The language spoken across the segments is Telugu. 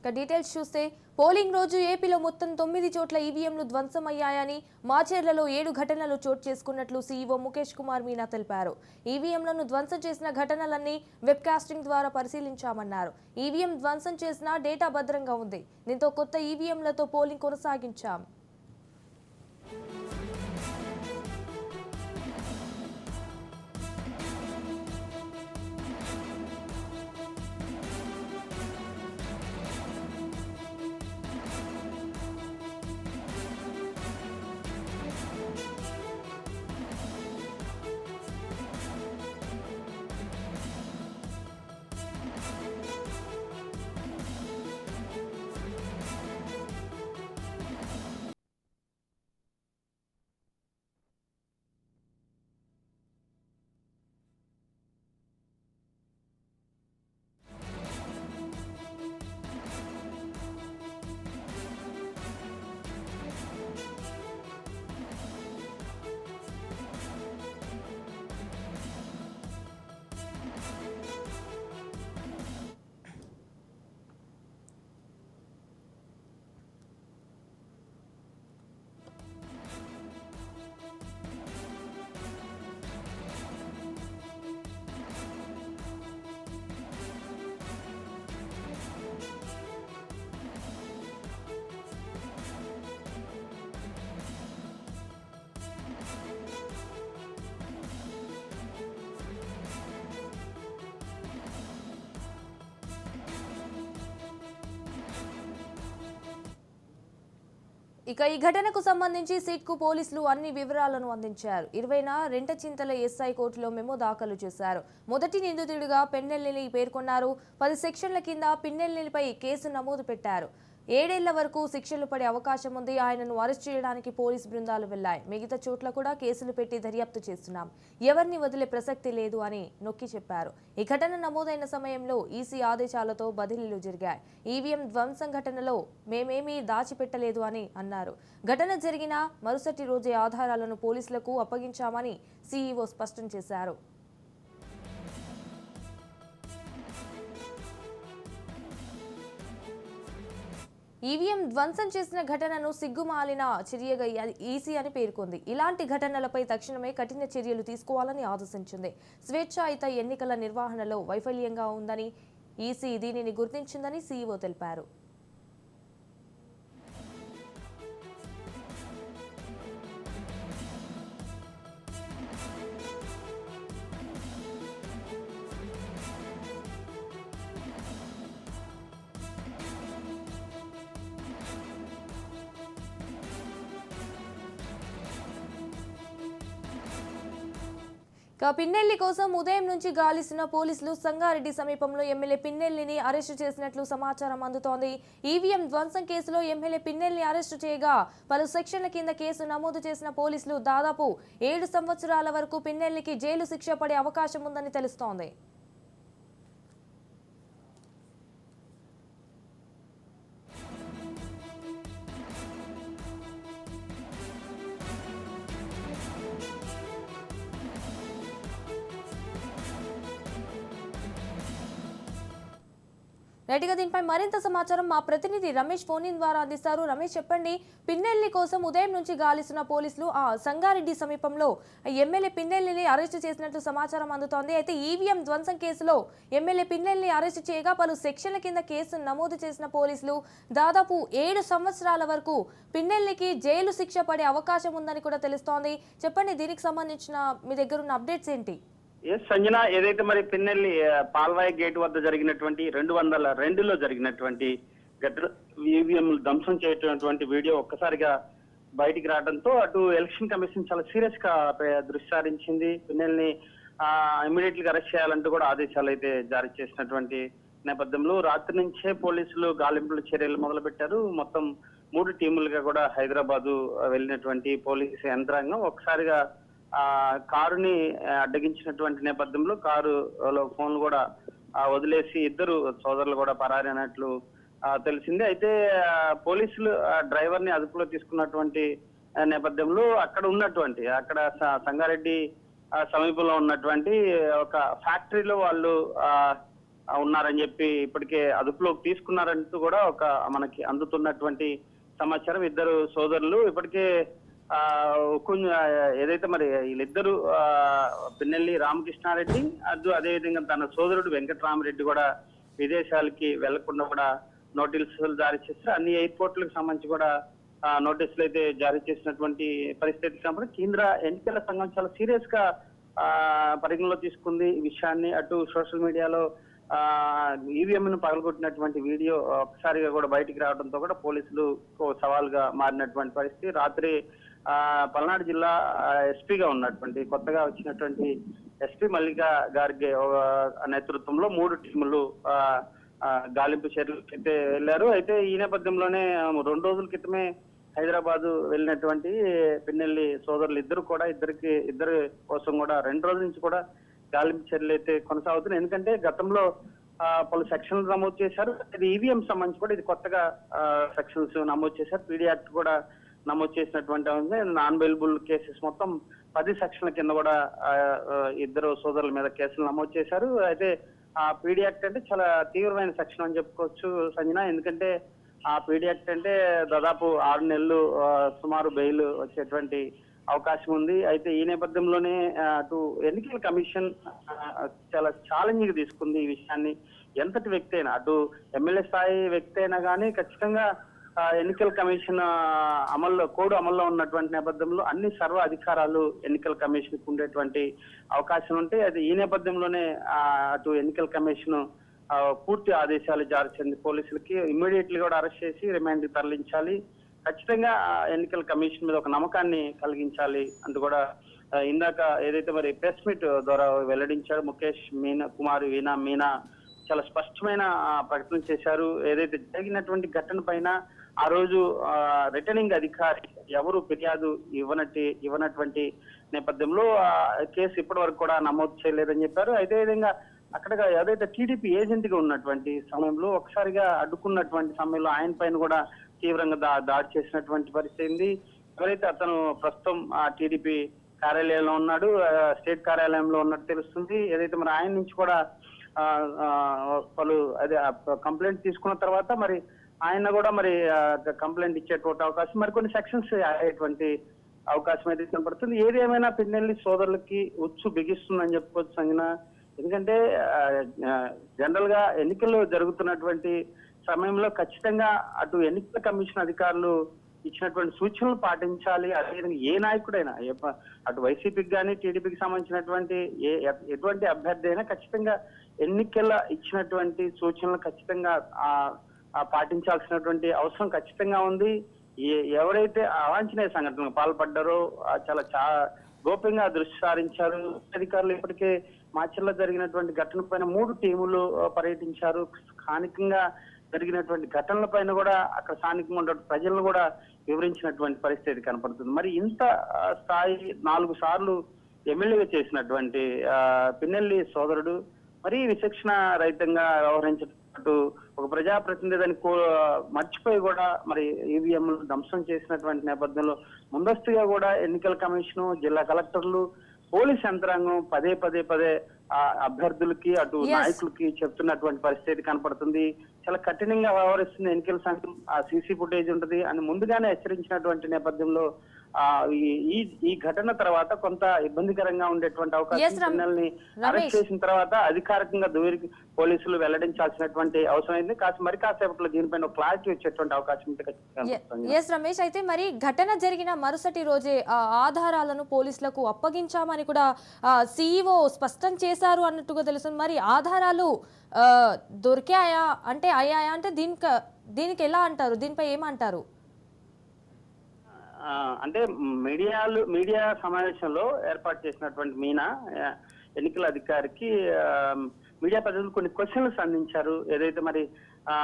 ఇక డీటెయిల్స్ చూస్తే పోలింగ్ రోజు ఏపీలో మొత్తం తొమ్మిది చోట్ల ఈవీఎంలు ధ్వంసమయ్యాయని మాచేర్లలో ఏడు ఘటనలు చోటు చేసుకున్నట్లు సీఈఓ ముఖేష్ కుమార్ మీనా తెలిపారు. ఈవీఎంలను ధ్వంసం చేసిన ఘటనలన్నీ వెబ్కాస్టింగ్ ద్వారా పరిశీలించామన్నారు. ఈవీఎం ధ్వంసం చేసిన డేటా భద్రంగా ఉంది. దీంతో కొత్త ఈవీఎంలతో పోలింగ్ కొనసాగించాం. ఇక ఈ ఘటనకు సంబంధించి సిట్కు పోలీసులు అన్ని వివరాలను అందించారు. ఇరవైన రెంటచింతల ఎస్ఐ కోర్టులో మేము దాఖలు చేశారు. మొదటి నిందితుడిగా పెన్నెల్లిని పేర్కొన్నారు. పది సెక్షన్ల కింద పిన్నెల్లిపై కేసు నమోదు పెట్టారు. ఏడేళ్ళ వరకు శిక్షలు పడే అవకాశం ఉంది. ఆయనను అరెస్ట్ చేయడానికి పోలీస్ బృందాలు వెళ్ళాయి మిగతా చోట్ల కూడా కేసులు పెట్టి దర్యాప్తు చేస్తున్నాం. ఎవరిని వదిలే ప్రసక్తి లేదు అని నొక్కి చెప్పారు. ఈ ఘటన నమోదైన సమయంలో ఈసీ ఆదేశాలతో బదిలీలు జరిగాయి. ఈవీఎం ధ్వంసం ఘటనలో మేమేమీ దాచిపెట్టలేదు అని అన్నారు. ఘటన జరిగిన మరుసటి రోజే ఆధారాలను పోలీసులకు అప్పగించామని సీఈఓ స్పష్టం చేశారు. ఈవీఎం ధ్వంసం చేసిన ఘటనను సిగ్గుమాలిన చర్యగా ఈసీ అని పేర్కొంది. ఇలాంటి ఘటనలపై తక్షణమే కఠిన చర్యలు తీసుకోవాలని ఆదేశించింది. స్వేచ్ఛాయుత ఎన్నికల నిర్వహణలో వైఫల్యంగా ఉందని ఈసీ దీనిని గుర్తించిందని సీఈఓ తెలిపారు. పిన్నెల్లి కోసం ఉదయం నుంచి గాలిస్తున్న పోలీసులు సంగారెడ్డి సమీపంలో ఎమ్మెల్యే పిన్నెల్లిని అరెస్టు చేసినట్లు సమాచారం అందుతోంది. ఈవీఎం ధ్వంసం కేసులో ఎమ్మెల్యే పిన్నెల్లిని అరెస్టు చేయగా పలు సెక్షన్ల కింద కేసు నమోదు చేసిన పోలీసులు దాదాపు ఏడు సంవత్సరాల వరకు పిన్నెల్లికి జైలు శిక్ష పడే అవకాశం ఉందని తెలుస్తోంది. రైట్గా దీనిపై మరింత సమాచారం మా ప్రతినిధి రమేష్ ఫోన్ ఇన్ ద్వారా అందిస్తారు. రమేష్ చెప్పండి. పిన్నెల్లి కోసం ఉదయం నుంచి గాలిస్తున్న పోలీసులు ఆ సంగారెడ్డి సమీపంలో ఎమ్మెల్యే పిన్నెల్లిని అరెస్ట్ చేసినట్లు సమాచారం అందుతోంది. అయితే ఈవీఎం ధ్వంసం కేసులో ఎమ్మెల్యే పిన్నెల్లిని అరెస్ట్ చేయగా పలు సెక్షన్ల కింద కేసు నమోదు చేసిన పోలీసులు దాదాపు ఏడు సంవత్సరాల వరకు పిన్నెల్లికి జైలు శిక్ష పడే అవకాశం ఉందని కూడా తెలుస్తోంది. చెప్పండి దీనికి సంబంధించిన మీ దగ్గర ఉన్న అప్డేట్స్ ఏంటి? ఎస్ సంజన ఏదైతే మరి పిన్నెల్లి ఆ, పాల్వాయి గేట్ వద్ద జరిగినటువంటి రెండు వందల రెండులో జరిగినటువంటి ఘటన ఈవీఎం ధ్వంసం చేయటువంటి వీడియో ఒక్కసారిగా బయటికి రావడంతో అటు ఎలక్షన్ కమిషన్ చాలా సీరియస్గా పే- దృష్టి సారించింది పిన్నెల్ని ఇమీడియట్గా అరెస్ట్ చేయాలంటూ కూడా ఆదేశాలు అయితే జారీ చేసినటువంటి నేపథ్యంలో రాత్రి నుంచే పోలీసులు గాలింపుల చర్యలు మొదలుపెట్టారు. మొత్తం మూడు టీములుగా కూడా హైదరాబాదు వెళ్ళినటువంటి పోలీసు యంత్రాంగం ఒకసారిగా కారుని అడ్డగించినటువంటి నేపథ్యంలో కారులో ఫోన్లు కూడా ఆ, వదిలేసి ఇద్దరు సోదరులు కూడా పరారైనట్లు తెలిసింది. అయితే పోలీసులు డ్రైవర్ని అదుపులో తీసుకున్నటువంటి నేపథ్యంలో అక్కడ ఉన్నటువంటి అక్కడ సంగారెడ్డి సమీపంలో ఉన్నటువంటి ఒక ఫ్యాక్టరీలో వాళ్ళు ఆ, ఉన్నారని చెప్పి ఇప్పటికే అదుపులోకి తీసుకున్నారంటూ కూడా ఒక మనకి అందుతున్నటువంటి సమాచారం. ఇద్దరు సోదరులు ఇప్పటికే కొంచెం ఏదైతే మరి వీళ్ళిద్దరు పిన్నెల్లి రామకృష్ణారెడ్డి అదే అదేవిధంగా తన సోదరుడు వెంకటరామరెడ్డి కూడా విదేశాలకి వెళ్ళకుండా కూడా నోటీసులు జారీ చేస్తారు. అన్ని ఎయిర్పోర్ట్లకు సంబంధించి కూడా నోటీసులు అయితే జారీ చేసినటువంటి పరిస్థితి కాబట్టి కేంద్ర ఎన్నికల సంఘం చాలా సీరియస్గా పరిగణలో తీసుకుంది ఈ విషయాన్ని. అటు సోషల్ మీడియాలో ఈవీఎం ను పగలగొట్టినటువంటి వీడియో ఒకసారిగా కూడా బయటికి రావడంతో కూడా పోలీసులు ఓ సవాల్గా మారినటువంటి పరిస్థితి. రాత్రి పల్నాడు జిల్లా ఎస్పీగా ఉన్నటువంటి కొత్తగా వచ్చినటువంటి ఎస్పీ మల్లికా గార్గే నేతృత్వంలో మూడు టీములు ఆ, గాలింపు చర్యలు అయితే వెళ్ళారు. అయితే ఈ నేపథ్యంలోనే రెండు రోజుల క్రితమే హైదరాబాద్ వెళ్ళినటువంటి పిన్నెల్లి సోదరులు ఇద్దరు కూడా ఇద్దరికి ఇద్దరు కోసం కూడా రెండు రోజుల నుంచి కూడా గాలింపు చర్యలు అయితే కొనసాగుతున్నాయి. ఎందుకంటే గతంలో పలు సెక్షన్లు నమోదు చేశారు. ఇది ఈవీఎం సంబంధించి కూడా ఇది కొత్తగా సెక్షన్స్ నమోదు చేశారు. పీడీ యాక్ట్ కూడా నమోదు చేసినటువంటి నాన్ అవైలబుల్ కేసెస్ మొత్తం పది సెక్షన్ల కింద కూడా ఇద్దరు సోదరుల మీద కేసులు నమోదు చేశారు. అయితే ఆ పీడీ యాక్ట్ అంటే చాలా తీవ్రమైన సెక్షన్ అని చెప్పుకోవచ్చు సంజన. ఎందుకంటే ఆ పీడీ యాక్ట్ అంటే దాదాపు ఆరు నెలలు సుమారు బెయిల్ వచ్చేటువంటి అవకాశం ఉంది. అయితే ఈ నేపథ్యంలోనే అటు ఎన్నికల కమిషన్ చాలా ఛాలెంజ్ తీసుకుంది ఈ విషయాన్ని. ఎంతటి వ్యక్తి అయినా అటు ఎమ్మెల్యే స్థాయి వ్యక్తి అయినా కానీ ఖచ్చితంగా ఎన్నికల కమిషన్ అమల్లో కోడ్ అమల్లో ఉన్నటువంటి నేపథ్యంలో అన్ని సర్వ అధికారాలు ఎన్నికల కమిషన్కు ఉండేటువంటి అవకాశం ఉంటే అది ఈ నేపథ్యంలోనే అటు ఎన్నికల కమిషన్ పూర్తి ఆదేశాలు జారీ చేసింది పోలీసులకి. ఇమ్మీడియట్లీ కూడా అరెస్ట్ చేసి రిమాండ్ తరలించాలి. ఖచ్చితంగా ఎన్నికల కమిషన్ మీద ఒక నమ్మకాన్ని కలిగించాలి. అంటూ కూడా ఇందాక ఏదైతే మరి ప్రెస్ మీట్ ద్వారా వెల్లడించాడు ముఖేష్ మీనా కుమార్ వీణా మీనా చాలా స్పష్టమైన ప్రకటన చేశారు. ఏదైతే జరిగినటువంటి ఘటన పైన ఆ రోజు రిటర్నింగ్ అధికారి ఎవరు ఫిర్యాదు ఇవ్వనట్టి ఇవ్వనటువంటి నేపథ్యంలో ఆ కేసు ఇప్పటి వరకు కూడా నమోదు చేయలేదని చెప్పారు. అదే విధంగా అక్కడ ఏదైతే టీడీపీ ఏజెంట్గా ఉన్నటువంటి సమయంలో ఒకసారిగా అడ్డుకున్నటువంటి సమయంలో ఆయన పైన కూడా తీవ్రంగా దా దాడి చేసినటువంటి పరిస్థితి ఉంది. ఎవరైతే అతను ప్రస్తుతం ఆ టీడీపీ కార్యాలయంలో ఉన్నాడు స్టేట్ కార్యాలయంలో ఉన్నట్టు తెలుస్తుంది. ఏదైతే మరి ఆయన నుంచి కూడా పలు అదే కంప్లైంట్ తీసుకున్న తర్వాత మరి ఆయన కూడా మరి కంప్లైంట్ ఇచ్చేటువంటి అవకాశం మరి కొన్ని సెక్షన్స్ అయ్యేటువంటి అవకాశం అయితే కనపడుతుంది ఏది ఏమైనా పిన్నెల్లి సోదరులకి ఉచ్చు బిగిస్తుందని చెప్పుకోవచ్చు సంగిన ఎందుకంటే జనరల్గా ఎన్నికలు జరుగుతున్నటువంటి సమయంలో ఖచ్చితంగా అటు ఎన్నికల కమిషన్ అధికారులు ఇచ్చినటువంటి సూచనలు పాటించాలి. అదేవిధంగా ఏ నాయకుడైనా అటు వైసీపీకి కానీ టీడీపీకి సంబంధించినటువంటి ఏ ఎటువంటి అభ్యర్థి అయినా ఖచ్చితంగా ఎన్నికల ఇచ్చినటువంటి సూచనలు ఖచ్చితంగా ఆ పాటించాల్సినటువంటి అవసరం ఖచ్చితంగా ఉంది. ఏ- ఎవరైతే అవాంఛనీయ సంఘటనలు పాల్పడ్డారో చాలా చా గోప్యంగా దృష్టి సారించారు. అధికారులు ఇప్పటికే మాచర్లో జరిగినటువంటి ఘటన పైన మూడు టీములు పర్యటించారు. స్థానికంగా జరిగినటువంటి ఘటనల పైన కూడా అక్కడ స్థానికంగా ఉన్న ప్రజలను కూడా వివరించినటువంటి పరిస్థితి కనపడుతుంది. మరి ఇంత స్థాయి నాలుగు సార్లు ఎమ్మెల్యేగా చేసినటువంటి పిన్నెల్లి సోదరుడు మరి విచక్షణ రహితంగా వ్యవహరించినట్టు ఒక ప్రజాప్రతినిధి అని కో మర్చిపోయి కూడా మరి ఈవీఎం ధ్వంసం చేసినటువంటి నేపథ్యంలో ముందస్తుగా కూడా ఎన్నికల కమిషన్ జిల్లా కలెక్టర్లు పోలీస్ యంత్రాంగం పదే పదే పదే ఆ అభ్యర్థులకి అటు. నాయకులకి చెప్తున్నటువంటి పరిస్థితి కనపడుతుంది. చాలా కఠినంగా వ్యవహరిస్తుంది ఎన్నికల సంఘం. ఆ సీసీ ఫుటేజ్ ఉంటుంది. అని ముందుగానే హెచ్చరించినటువంటి నేపథ్యంలో ఈ ఈ- ఘటన తర్వాత కొంత ఇబ్బందికరంగా ఉండేటువంటి అవకాశం పిల్లల్ని రమేష్. అరెస్ట్ చేసిన తర్వాత అధికారికంగా దూరికి పోలీసులు వెల్లడించాల్సినటువంటి అవసరం అయింది. కాస్త మరి కాసేపట్లో దీనిపైన క్లారిటీ వచ్చేటువంటి అవకాశం. ఎస్ రమేష్ అయితే మరి ఘటన జరిగిన మరుసటి రోజే ఆ ఆధారాలను పోలీసులకు అప్పగించామని కూడా సీఈఓ స్పష్టం చేశారు అన్నట్టుగా తెలుస్తుంది. మరి ఆధారాలు దొరికాయా? అంటే అయ్యాయా? అంటే దీనికి దీనికి ఎలా అంటారు? దీనిపై ఏమంటారు? అంటే మీడియాలు మీడియా సమావేశంలో ఏర్పాటు చేసినటువంటి మీనా ఎన్నికల అధికారికి మీడియా ప్రతినిధులు కొన్ని క్వశ్చన్లు సంధించారు. ఏదైతే మరి ఆ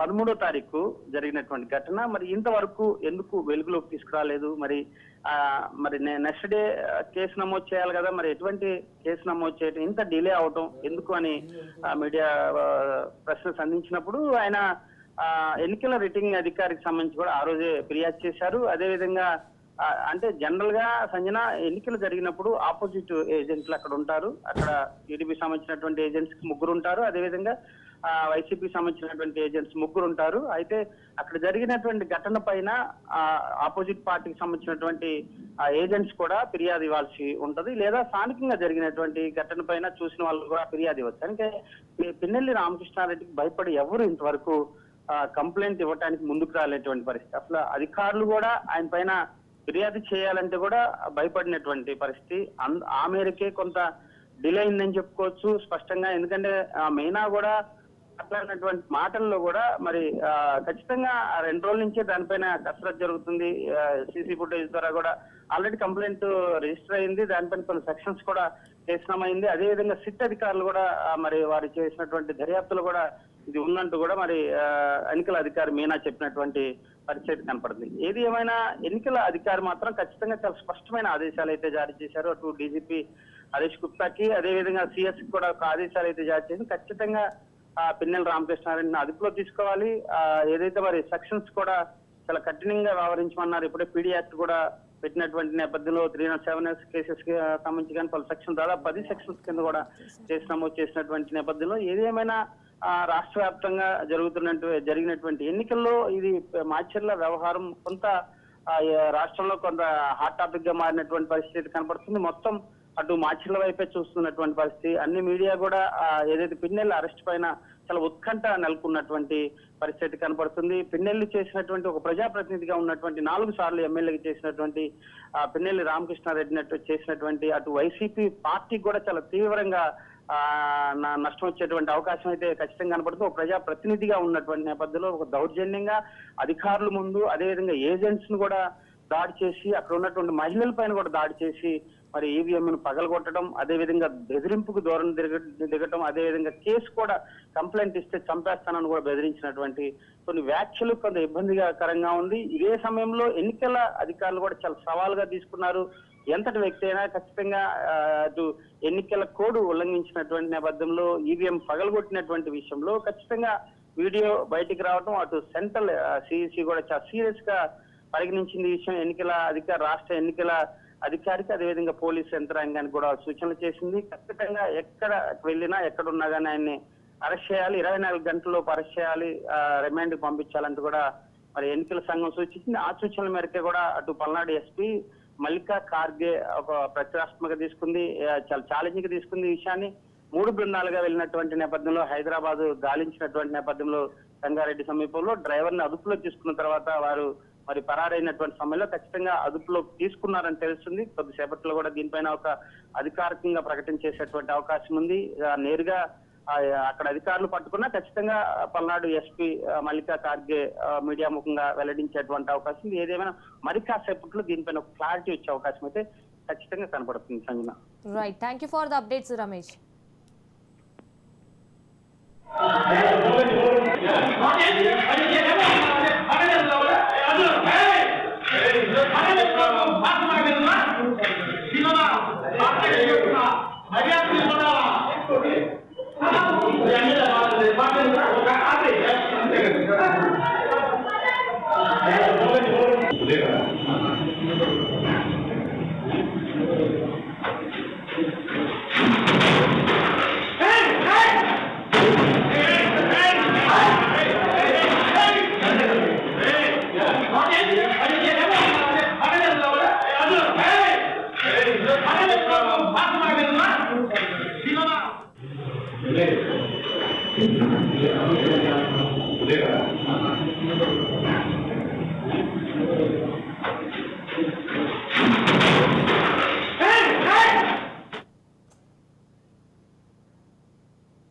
పదమూడో తారీఖు జరిగినటువంటి ఘటన మరి ఇంతవరకు ఎందుకు వెలుగులోకి తీసుకురాలేదు? మరి ఆ మరి నెక్స్ట్ డే కేసు నమోదు చేయాలి కదా మరి ఎటువంటి కేసు నమోదు చేయడం ఇంత డిలే అవటం ఎందుకు అని మీడియా ప్రశ్న సంధించినప్పుడు ఆయన ఎన్నికల రిటర్నింగ్ అధికారికి సంబంధించి కూడా ఆ రోజే ఫిర్యాదు చేశారు. అదేవిధంగా అంటే జనరల్గా సంజన ఎన్నికలు జరిగినప్పుడు ఆపోజిట్ ఏజెంట్లు అక్కడ ఉంటారు. అక్కడ టీడీపీ సంబంధించినటువంటి ఏజెంట్స్ ముగ్గురు ఉంటారు. అదేవిధంగా వైసీపీ సంబంధించినటువంటి ఏజెంట్స్ ముగ్గురు ఉంటారు. అయితే అక్కడ జరిగినటువంటి ఘటన పైన ఆపోజిట్ పార్టీకి సంబంధించినటువంటి ఏజెంట్స్ కూడా ఫిర్యాదు ఇవ్వాల్సి ఉంటది. లేదా స్థానికంగా జరిగినటువంటి ఘటన పైన చూసిన వాళ్ళు కూడా ఫిర్యాదు ఇవ్వచ్చు. అంటే పిన్నెల్లి రామకృష్ణారెడ్డికి భయపడి ఎవరు ఇంతవరకు కంప్లైంట్ ఇవ్వడానికి ముందుకు రాలేటువంటి పరిస్థితి. అసలు అధికారులు కూడా ఆయన పైన ఫిర్యాదు చేయాలంటే కూడా భయపడినటువంటి పరిస్థితి. అన్- ఆ మేరకే కొంత డిలే అయిందని చెప్పుకోవచ్చు స్పష్టంగా. ఎందుకంటే మీనా కూడా మాట్లాడినటువంటి మాటల్లో కూడా మరి ఖచ్చితంగా రెండు రోజుల నుంచే దానిపైన కసరత్ జరుగుతుంది. సీసీ ఫుటేజ్ ద్వారా కూడా ఆల్రెడీ కంప్లైంట్ రిజిస్టర్ అయింది. దానిపైన కొన్ని సెక్షన్స్ కూడా చేసినామైంది. అదేవిధంగా సిట్ అధికారులు కూడా మరి వారు చేసినటువంటి దర్యాప్తులు కూడా ఇది ఉందంటూ కూడా మరి ఎన్నికల అధికారి మీనా చెప్పినటువంటి పరిస్థితి కనపడుతుంది. ఏది ఏమైనా ఎన్నికల అధికారి మాత్రం ఖచ్చితంగా చాలా స్పష్టమైన ఆదేశాలు అయితే జారీ చేశారు. అటు డీజీపీ హరీష్ గుప్తాకి అదేవిధంగా సిఎస్ కూడా ఒక ఆదేశాలు అయితే జారీ చేసి ఖచ్చితంగా ఆ, పిన్నెల రామకృష్ణారెడ్డిని అదుపులో తీసుకోవాలి. ఆ, ఏదైతే మరి సెక్షన్స్ కూడా చాలా కఠినంగా వ్యవహరించమన్నారు ఇప్పుడే పీడీ యాక్ట్ కూడా పెట్టినటువంటి నేపథ్యంలో త్రీ నాట్ సెవెన్ కేసెస్కి సంబంధించి కానీ పలు సెక్షన్ దాదాపు పది సెక్షన్స్ కింద కూడా కేసు నమోదు చేసినటువంటి నేపథ్యంలో ఏదేమైనా ఏమైనా రాష్ట్ర వ్యాప్తంగా జరుగుతున్నట్టు జరిగినటువంటి ఎన్నికల్లో ఇది మాచర్ల వ్యవహారం కొంత రాష్ట్రంలో కొంత హాట్ టాపిక్గా మారినటువంటి పరిస్థితి కనపడుతుంది. మొత్తం అటు మాచిల వైపే చూస్తున్నటువంటి పరిస్థితి. అన్ని మీడియా కూడా ఏదైతే పిన్నెల్లి అరెస్ట్ పైన చాలా ఉత్కంఠ నెలకొన్నటువంటి పరిస్థితి కనపడుతుంది. పిన్నెల్లి చేసినటువంటి ఒక ప్రజాప్రతినిధిగా ఉన్నటువంటి నాలుగు సార్లు ఎమ్మెల్యేకి చేసినటువంటి పిన్నెల్లి రామకృష్ణారెడ్డి చేసినటువంటి అటు వైసీపీ పార్టీ కూడా చాలా తీవ్రంగా నష్టం వచ్చేటువంటి అవకాశం అయితే ఖచ్చితంగా కనపడుతుంది. ఒక ప్రజా ప్రతినిధిగా ఉన్నటువంటి నేపథ్యంలో ఒక దౌర్జన్యంగా అధికారుల ముందు అదేవిధంగా ఏజెంట్స్ను కూడా దాడి చేసి అక్కడ ఉన్నటువంటి మహిళల పైన కూడా దాడి చేసి మరి ఈవీఎం పగలగొట్టడం అదేవిధంగా బెదిరింపుకు దూరం దిగ దిగటం అదేవిధంగా కేసు కూడా కంప్లైంట్ ఇస్తే చంపేస్తానని కూడా బెదిరించినటువంటి కొన్ని వ్యాఖ్యలు కొంత ఇబ్బందికరంగా ఉంది. ఇదే సమయంలో ఎన్నికల అధికారులు కూడా చాలా సవాల్గా తీసుకున్నారు. ఎంతటి వ్యక్తి అయినా ఖచ్చితంగా అటు ఎన్నికల కోడ్ ఉల్లంఘించినటువంటి నేపథ్యంలో ఈవీఎం పగలగొట్టినటువంటి విషయంలో ఖచ్చితంగా వీడియో బయటికి రావడం అటు సెంట్రల్ సిఇసి కూడా చాలా సీరియస్గా పరిగణించింది ఈ విషయం. ఎన్నికల అధికార రాష్ట్ర ఎన్నికల అధికారికి అదేవిధంగా పోలీస్ యంత్రాంగానికి కూడా సూచనలు చేసింది. ఖచ్చితంగా ఎక్కడ వెళ్ళినా ఎక్కడున్నా కానీ ఆయన్ని అరెస్ట్ చేయాలి. ఇరవై నాలుగు గంటల్లోపు అరెస్ట్ చేయాలి. రిమాండ్ పంపించాలంటూ కూడా మరి ఎన్నికల సంఘం సూచించింది. ఆ సూచనల మేరకే కూడా అటు పల్నాడు ఎస్పీ మల్లికా కార్గే ఒక ప్రతిష్టాత్మక తీసుకుంది చాలా ఛాలెంజింగ్గా తీసుకుంది ఈ విషయాన్ని. మూడు బృందాలుగా వెళ్ళినటువంటి నేపథ్యంలో హైదరాబాద్ గాలించినటువంటి నేపథ్యంలో సంగారెడ్డి సమీపంలో డ్రైవర్ని అదుపులో తీసుకున్న తర్వాత వారు మరి పరారైనటువంటి సమయంలో ఖచ్చితంగా అదుపులో తీసుకున్నారని తెలుస్తుంది. కొద్దిసేపట్లో కూడా దీనిపైన ఒక అధికారికంగా ప్రకటన చేసేటువంటి అవకాశం ఉంది. నేరుగా అక్కడ అధికారులు పట్టుకున్నా ఖచ్చితంగా పల్నాడు ఎస్పీ మల్లికా ఖార్గే మీడియా ముఖంగా వెల్లడించేటువంటి అవకాశం ఏదేమైనా మరి కాసేపట్లో దీనిపైన క్లారిటీ వచ్చే అవకాశం అయితే ఖచ్చితంగా కనపడుతుంది Sanjana. Right thank you for the updates Ramesh Maryada